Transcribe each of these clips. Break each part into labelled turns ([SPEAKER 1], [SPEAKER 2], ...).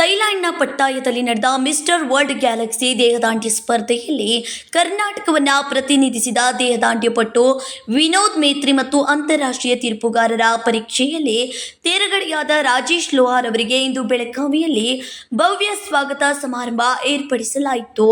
[SPEAKER 1] ಥೈಲ್ಯಾಂಡ್ನ ಪಟ್ಟಾಯದಲ್ಲಿ ನಡೆದ mister World Galaxy ದೇಹದಾಂಡ್ಯ ಸ್ಪರ್ಧೆಯಲ್ಲಿ ಕರ್ನಾಟಕವನ್ನು ಪ್ರತಿನಿಧಿಸಿದ ದೇಹದಾಂಡ್ಯ ಪಟ್ಟು ವಿನೋದ್ ಮೇತ್ರಿ ಮತ್ತು ಅಂತಾರಾಷ್ಟ್ರೀಯ ತೀರ್ಪುಗಾರರ ಪರೀಕ್ಷೆಯಲ್ಲಿ ತೇರಗಡೆಯಾದ ರಾಜೇಶ್ ಲೋಹಾರ್ ಅವರಿಗೆ ಇಂದು ಬೆಳಗಾವಿಯಲ್ಲಿ ಭವ್ಯ ಸ್ವಾಗತ ಸಮಾರಂಭ ಏರ್ಪಡಿಸಲಾಯಿತು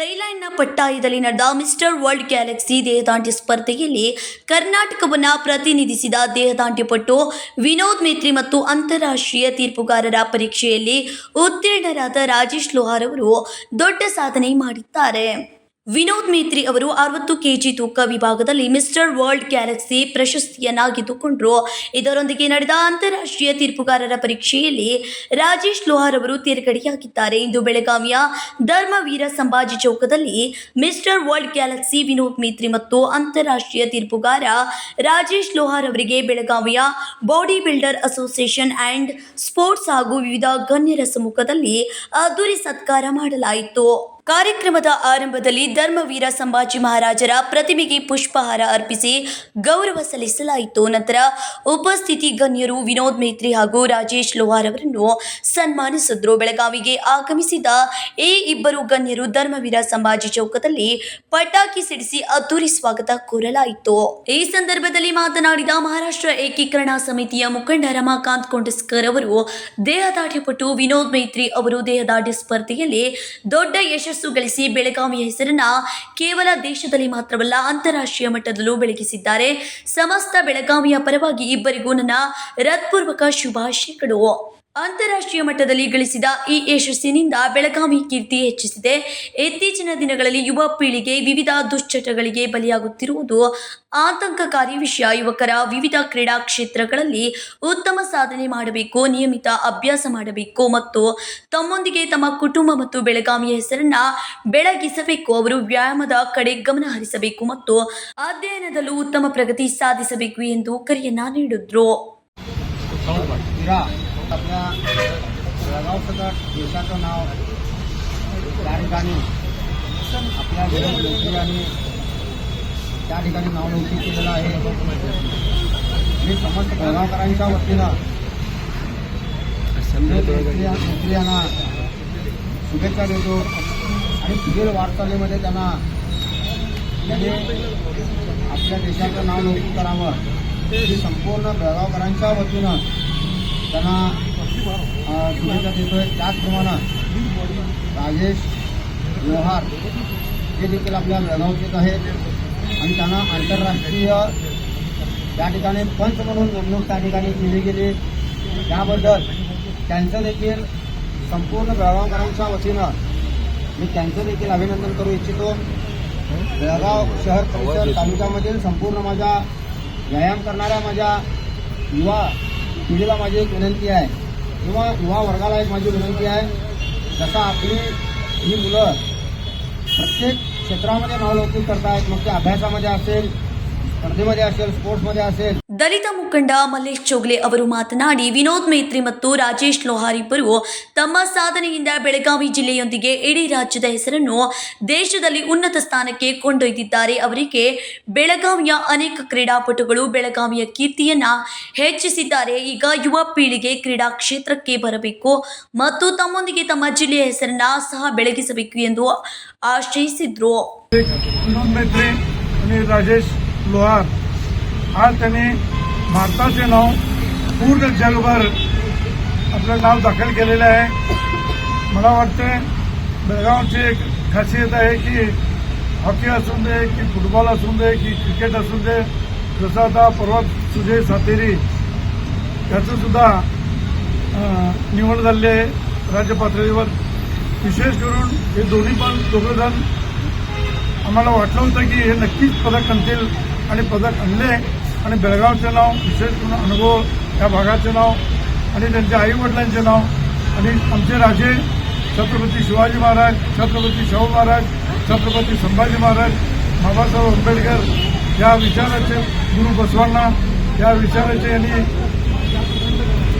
[SPEAKER 1] ಥೈಲ್ಯಾಂಡ್ನ ಪಟ್ಟಾಯದಲ್ಲಿ ನಡೆದ ಮಿಸ್ಟರ್ ವರ್ಲ್ಡ್ ಗ್ಯಾಲಕ್ಸಿ ದೇಹದಾಂಡ್ಯ ಸ್ಪರ್ಧೆಯಲ್ಲಿ ಕರ್ನಾಟಕವನ್ನು ಪ್ರತಿನಿಧಿಸಿದ ದೇಹದಾಂಡ್ಯ ಪಟ್ಟು ವಿನೋದ್ ಮೇತ್ರಿ ಮತ್ತು ಅಂತಾರಾಷ್ಟ್ರೀಯ ತೀರ್ಪುಗಾರರ ಪರೀಕ್ಷೆಯಲ್ಲಿ ಉತ್ತೀರ್ಣರಾದ ರಾಜೇಶ್ ಲೋಹಾರ್ ಅವರು ದೊಡ್ಡ ಸಾಧನೆ ಮಾಡಿದ್ದಾರೆ. ವಿನೋದ್ ಮೇತ್ರಿ ಅವರು ಅರವತ್ತು ಕೆಜಿ ತೂಕ ವಿಭಾಗದಲ್ಲಿ ಮಿಸ್ಟರ್ ವರ್ಲ್ಡ್ ಗ್ಯಾಲಕ್ಸಿ ಪ್ರಶಸ್ತಿಯನ್ನ ಗೆದ್ದುಕೊಂಡರು ಇದರೊಂದಿಗೆ ನಡೆದ ಅಂತಾರಾಷ್ಟ್ರೀಯ ತೀರ್ಪುಗಾರರ ಪರೀಕ್ಷೆಯಲ್ಲಿ ರಾಜೇಶ್ ಲೋಹಾರ್ ಅವರು ತೇರ್ಗಡೆಯಾಗಿದ್ದಾರೆ. ಇಂದು ಬೆಳಗಾವಿಯ Dharmaveera Sambhaji ಚೌಕದಲ್ಲಿ Mr World Galaxy Vinod Metri ಮತ್ತು ಅಂತಾರಾಷ್ಟ್ರೀಯ ತೀರ್ಪುಗಾರ ರಾಜೇಶ್ ಲೋಹಾರ್ ಅವರಿಗೆ ಬೆಳಗಾವಿಯ body builder association and sports ಹಾಗೂ ವಿವಿಧ ಗಣ್ಯರ ಸಮ್ಮುಖದಲ್ಲಿ ಅದ್ದೂರಿ ಸತ್ಕಾರ ಮಾಡಲಾಯಿತು. ಕಾರ್ಯಕ್ರಮದ ಆರಂಭದಲ್ಲಿ ಧರ್ಮವೀರ ಸಂಭಾಜಿ ಮಹಾರಾಜರ ಪ್ರತಿಮೆಗೆ ಪುಷ್ಪಹಾರ ಅರ್ಪಿಸಿ ಗೌರವ ಸಲ್ಲಿಸಲಾಯಿತು. ನಂತರ ಉಪಸ್ಥಿತಿ ಗಣ್ಯರು ವಿನೋದ್ ಮೇತ್ರಿ ಹಾಗೂ ರಾಜೇಶ್ ಲೋಹಾರ್ ಅವರನ್ನು ಸನ್ಮಾನಿಸಿದ್ರು. ಬೆಳಗಾವಿಗೆ ಆಗಮಿಸಿದ ಈ ಇಬ್ಬರು ಗಣ್ಯರು ಧರ್ಮವೀರ ಸಂಭಾಜಿ ಚೌಕದಲ್ಲಿ ಪಟಾಕಿ ಸಿಡಿಸಿ ಅದ್ದೂರಿ ಸ್ವಾಗತ ಕೋರಲಾಯಿತು. ಈ ಸಂದರ್ಭದಲ್ಲಿ ಮಾತನಾಡಿದ ಮಹಾರಾಷ್ಟ್ರ ಏಕೀಕರಣ ಸಮಿತಿಯ ಮುಖಂಡ ರಮಾಕಾಂತ್ ಕೊಂಡಸ್ಕರ್ ಅವರು ದೇಹದಾಢ್ಯಪಟು ವಿನೋದ್ ಮೈತ್ರಿ ಅವರು ದೇಹದಾಢ್ಯ ಸ್ಪರ್ಧೆಯಲ್ಲಿ ದೊಡ್ಡ ಯಶಸ್ಸು ಗಳಿಸಿ ಬೆಳಗಾವಿಯ ಹೆಸರನ್ನ ಕೇವಲ ದೇಶದಲ್ಲಿ ಮಾತ್ರವಲ್ಲ ಅಂತಾರಾಷ್ಟ್ರೀಯ ಮಟ್ಟದಲ್ಲೂ ಬೆಳಗಿಸಿದ್ದಾರೆ. ಸಮಸ್ತ ಬೆಳಗಾವಿಯ ಪರವಾಗಿ ಇಬ್ಬರಿಗೂ ನನ್ನ ಹೃತ್ಪೂರ್ವಕ ಶುಭಾಶಯಗಳು. ಅಂತಾರಾಷ್ಟ್ರೀಯ ಮಟ್ಟದಲ್ಲಿ ಗಳಿಸಿದ ಈ ಯಶಸ್ಸಿನಿಂದ ಬೆಳಗಾವಿ ಕೀರ್ತಿ ಹೆಚ್ಚಿಸಿದೆ. ಇತ್ತೀಚಿನ ದಿನಗಳಲ್ಲಿ ಯುವ ಪೀಳಿಗೆ ವಿವಿಧ ದುಶ್ಚಟಗಳಿಗೆ ಬಲಿಯಾಗುತ್ತಿರುವುದು ಆತಂಕಕಾರಿ ವಿಷಯ. ಯುವಕರ ವಿವಿಧ ಕ್ರೀಡಾ ಕ್ಷೇತ್ರಗಳಲ್ಲಿ ಉತ್ತಮ ಸಾಧನೆ ಮಾಡಬೇಕು, ನಿಯಮಿತ ಅಭ್ಯಾಸ ಮಾಡಬೇಕು ಮತ್ತು ತಮ್ಮೊಂದಿಗೆ ತಮ್ಮ ಕುಟುಂಬ ಮತ್ತು ಬೆಳಗಾವಿಯ ಹೆಸರನ್ನ ಬೆಳಗಿಸಬೇಕು. ಅವರು ವ್ಯಾಯಾಮದ ಕಡೆ ಗಮನ ಹರಿಸಬೇಕು ಮತ್ತು ಅಧ್ಯಯನದಲ್ಲೂ ಉತ್ತಮ ಪ್ರಗತಿ ಸಾಧಿಸಬೇಕು ಎಂದು ಕರೆಯನ್ನ ನೀಡಿದ್ರು.
[SPEAKER 2] आपल्या जळगाव सकट देशाचं नाव त्या ठिकाणी आपल्या विरोध आणि त्या ठिकाणी नाव नोंदणी केलेलं आहे. मी समस्त जळगावकरांच्या वतीनं विरोध मंत्री यांना शुभेच्छा देतो आणि पुढील वाटचालीमध्ये त्यांना त्यांनी आपल्या देशाचं नाव नोंदणी करावं. ही संपूर्ण बेळगावकरांच्या वतीनं त्यांना अ, शुभेच्छा देतोय. त्याचप्रमाणे राजेश व्यवहार हे देखील आपल्या बेळगावचेच आहेत. आणि त्यांना आंतरराष्ट्रीय त्या ठिकाणी पंच म्हणून नेमणूक त्या ठिकाणी केली गेली. त्याबद्दल त्यांचं देखील संपूर्ण बेळगावकरांच्या वतीनं मी त्यांचं देखील अभिनंदन करू इच्छितो. बेळगाव शहर परिसर तालुक्यामधील संपूर्ण माझ्या व्यायाम करणाऱ्या माझ्या युवा पिढीला माझी एक विनंती आहे. किंवा युवा वर्गाला एक माझी विनंती आहे. जसं आपली ही मुलं प्रत्येक क्षेत्रामध्ये नावलौकिक करतायत मग ते अभ्यासामध्ये असेल
[SPEAKER 1] ದಲಿತ ಮುಖಂಡ ಮಲ್ಲೇಶ್ ಚೋಗ್ಲೆ ಅವರು ಮಾತನಾಡಿ ವಿನೋದ್ ಮೈತ್ರಿ ಮತ್ತು ರಾಜೇಶ್ ಲೋಹಾರಿಬ್ಬರು ತಮ್ಮ ಸಾಧನೆಯಿಂದ ಬೆಳಗಾವಿ ಜಿಲ್ಲೆಯೊಂದಿಗೆ ಇಡೀ ರಾಜ್ಯದ ಹೆಸರನ್ನು ದೇಶದಲ್ಲಿ ಉನ್ನತ ಸ್ಥಾನಕ್ಕೆ ಕೊಂಡೊಯ್ದಿದ್ದಾರೆ. ಅವರಿಗೆ ಬೆಳಗಾವಿಯ ಅನೇಕ ಕ್ರೀಡಾಪಟುಗಳು ಬೆಳಗಾವಿಯ ಕೀರ್ತಿಯನ್ನ ಹೆಚ್ಚಿಸಿದ್ದಾರೆ. ಈಗ ಯುವ ಪೀಳಿಗೆ ಕ್ರೀಡಾ ಕ್ಷೇತ್ರಕ್ಕೆ ಬರಬೇಕು ಮತ್ತು ತಮ್ಮೊಂದಿಗೆ ತಮ್ಮ ಜಿಲ್ಲೆಯ ಹೆಸರನ್ನ ಸಹ ಬೆಳಗಿಸಬೇಕು ಎಂದು ಆಶ್ರಯಿಸಿದ್ರು
[SPEAKER 3] ರಾಜೇಶ್ लोहार. आज त्यांनी भारताचे नाव पूर्ण जगभर आपलं नाव दाखल केलेलं आहे. मला वाटते बेळगावची एक खासियत आहे की हॉकी असू दे की फुटबॉल असू दे की क्रिकेट असू दे जसं आता परवा सुजय सातेरी याचं सुद्धा निवड झाली आहे राज्य पातळीवर विशेष करून हे दोन्ही पण दोघंजण आम्हाला वाटलं होतं की हे नक्कीच पदक आणतील. आणि पदक आणले आणि बेळगावचे नाव विशेष करून अनुभव या भागाचे नाव आणि त्यांच्या आईवडिलांचे नाव आणि आमचे राजे छत्रपती शिवाजी महाराज छत्रपती शाहू महाराज छत्रपती संभाजी महाराज बाबासाहेब आंबेडकर या विचाराचे गुरु बसवांना या विचाराचे यांनी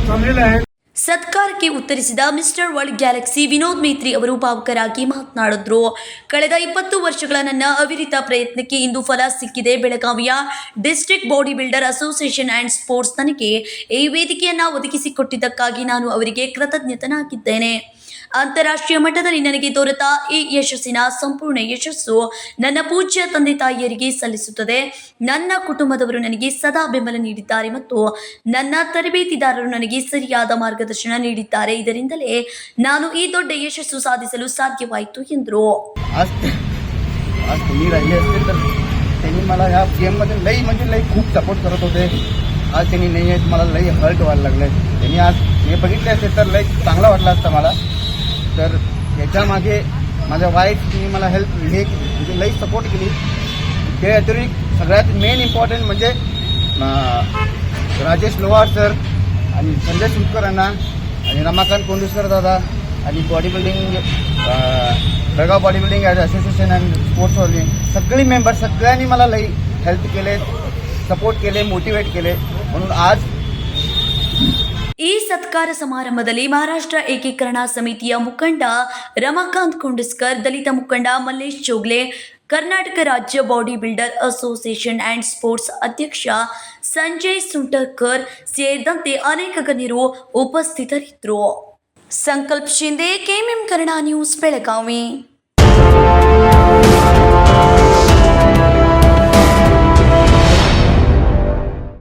[SPEAKER 3] चाललेले आहेत.
[SPEAKER 1] ಸತ್ಕಾರಕ್ಕೆ ಉತ್ತರಿಸಿದ Mr World Galaxy Vinod Metri ಅವರು ಭಾವುಕರಾಗಿ ಮಾತನಾಡಿದ್ರು. ಕಳೆದ ಇಪ್ಪತ್ತು ವರ್ಷಗಳ ನನ್ನ ಅವಿರಿತ ಪ್ರಯತ್ನಕ್ಕೆ ಇಂದು ಫಲ ಸಿಕ್ಕಿದೆ. ಬೆಳಗಾವಿಯ district body builder association and sports ನನಗೆ ಈ ವೇದಿಕೆಯನ್ನು ಒದಗಿಸಿಕೊಟ್ಟಿದ್ದಕ್ಕಾಗಿ ನಾನು ಅವರಿಗೆ ಕೃತಜ್ಞತನಾಗಿದ್ದೇನೆ. ಅಂತಾರಾಷ್ಟ್ರೀಯ ಮಟ್ಟದಲ್ಲಿ ನನಗೆ ದೊರೆತ ಈ ಯಶಸ್ಸಿನ ಸಂಪೂರ್ಣ ಯಶಸ್ಸು ನನ್ನ ಪೂಜ್ಯ ತಂದೆ ತಾಯಿಯರಿಗೆ ಸಲ್ಲಿಸುತ್ತದೆ ನನ್ನ ಕುಟುಂಬದವರು ನನಗೆ ಸದಾ ಬೆಂಬಲ ನೀಡಿದ್ದಾರೆ ಮತ್ತು ನನ್ನ ತರಬೇತಿದಾರರು ನನಗೆ ಸರಿಯಾದ ಮಾರ್ಗದರ್ಶನ ನೀಡಿದ್ದಾರೆ ಇದರಿಂದಲೇ ನಾನು ಈ ದೊಡ್ಡ ಯಶಸ್ಸು ಸಾಧಿಸಲು साध्यवायतो ಎಂದರು
[SPEAKER 4] आज आज तुम्ही राहिले असते तर त्यांनी मला ह्या गेममध्ये लई म्हणजे लई खूप सपोर्ट करत होते आज त्यांनी नाही आहेत मला लई हर्ट व्हायला लागलं त्यांनी आज हे बघितले असते तर लई चांगला वाटला असता मला तर याच्यामागे माझ्या वाईफनी मला हेल्प हे म्हणजे लई सपोर्ट केली. ते अतिरिक्त सगळ्यात मेन इम्पॉर्टंट म्हणजे राजेश लोहार सर आणि संजय सुटकर यांना आणि रमाकांत कोंडुसकर दादा आणि body building Belgaum body building as association and स्पोर्ट्सवाले सगळी मेंबर सगळ्यांनी मला लई हेल्प केले सपोर्ट केले मोटिवेट केले. म्हणून आज
[SPEAKER 1] ಈ ಸತ್ಕಾರ ಸಮಾರಂಭದಲ್ಲಿ ಮಹಾರಾಷ್ಟ್ರ ಏಕೀಕರಣ ಸಮಿತಿಯ ಮುಖಂಡ ರಮಾಕಾಂತ್ ಕುಂಡಸ್ಕರ್, ದಲಿತ ಮುಖಂಡ ಮಲ್ಲೇಶ್ ಚೋಗ್ಲೆ, ಕರ್ನಾಟಕ ರಾಜ್ಯ body builder association and sports ಅಧ್ಯಕ್ಷ ಸಂಜಯ್ ಸುಂಟರ್ಕರ್ ಸೇರಿದಂತೆ ಅನೇಕ ಗಣ್ಯರು ಉಪಸ್ಥಿತರಿದ್ದರು. Sankalp Shinde KMM Kannada news, Belagavi.